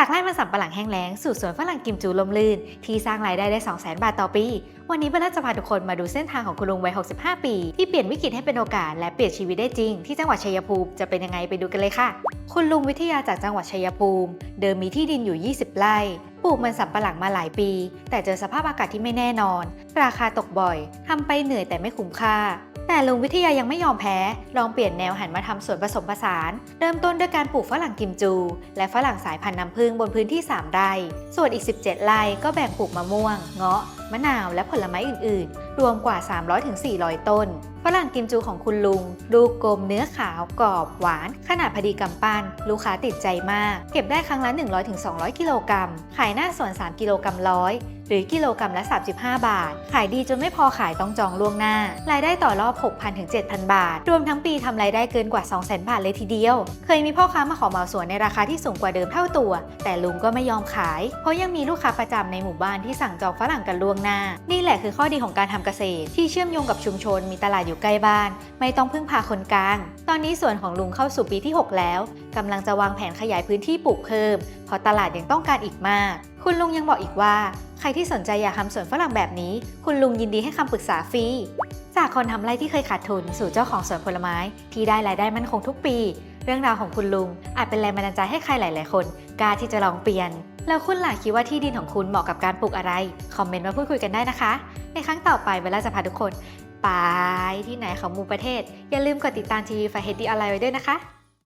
จากไร่มันสำปะหลังแห้งแล้งสู่สวนฝรั่งกิมจูลมลื่น ที่สร้างรายได้ได้ 200,000 บาทต่อปี วันนี้เบลล่าจะพาทุกคนมาดูเส้นทางของคุณลุงวัย 65 ปี ที่เปลี่ยนวิกฤตให้เป็นโอกาสและเปลี่ยนชีวิตได้จริง ที่จังหวัดชัยภูมิจะเป็นยังไงไปดูกันเลยค่ะ คุณลุงวิทยาจากจังหวัดชัยภูมิ เดิมมีที่ดินอยู่ 20 ไร่ ปลูกมันสำปะหลังมาหลายปี แต่เจอสภาพอากาศที่ไม่แน่นอน ราคาตกบ่อยทำไปเหนื่อยแต่ไม่คุ้มค่า แต่ลุงวิทยายังไม่ยอมแพ้ ลองเปลี่ยนแนวหันมาทำสวนผสมผสาน เริ่มต้นด้วยการปลูกฝรั่งกิมจู และฝรั่งสายพันธุ์น้ำผึ้งบนพื้นที่ 3 ไร่ ส่วนอีก 17 ไร่ก็แบ่งปลูกมะม่วง เงาะ มะนาวและผลไม้อื่น ๆ รวมกว่า 300-400 ต้นฝรั่งกิมจูของคุณลุง ลูกกลมเนื้อขาวกรอบหวาน ขนาดพอดีกำปั้น ลูกค้าติดใจมาก เก็บได้ครั้งละ 100-200 กิโลกรัม ขายหน้าสวน 3 กิโลกรัมร้อยหรือกิโลกรัมละ 35 บาท ขายดีจนไม่พอขายต้องจองล่วงหน้า รายได้ต่อรอบ 6,000 ถึง 7,000 บาท รวมทั้งปีทำรายได้เกินกว่า 200,000 บาทเลยทีเดียว เคยมีพ่อค้ามาขอเหมาสวนในราคาที่สูงกว่าเดิมเท่าตัว แต่ลุงก็ไม่ยอมขาย เพราะยังมีลูกค้าประจำในหมู่บ้านที่สั่งจองฝรั่งกันล่วงหน้า นี่แหละคือข้อดีของการทำเกษตร ที่เชื่อมโยงกับชุมชนมีตลาดอยู่ใกล้บ้าน ไม่ต้องพึ่งพาคนกลาง ตอนนี้สวนของลุงเข้าสู่ปีที่ 6 แล้วกำลังจะวางแผนขยายพื้นที่ปลูกเพิ่ม เพราะตลาดยังต้องการอีกมาก คุณลุงยังบอกอีกว่า ใครที่สนใจอยากทำสวนฝรั่งแบบนี้ คุณลุงยินดีให้คำปรึกษาฟรีจากคนทำไร่ที่เคยขาดทุนสู่เจ้าของสวนผลไม้ ที่ได้รายได้มั่นคงทุกปี เรื่องราวของคุณลุง อาจเป็นแรงบันดาลใจให้ใครหลาย ๆ คนกล้าที่จะลองเปลี่ยน แล้วคุณหล่ะคิดว่าที่ดินของคุณเหมาะกับการปลูกอะไร คอมเมนต์มาพูดคุยกันได้นะคะ ในครั้งต่อไปเบลล่าจะพาทุกคน ไปที่ไหนของมูประเทศ อย่าลืมกดติดตามทีวีไฟเฮดดี้ออนไลน์ไว้ด้วยนะคะ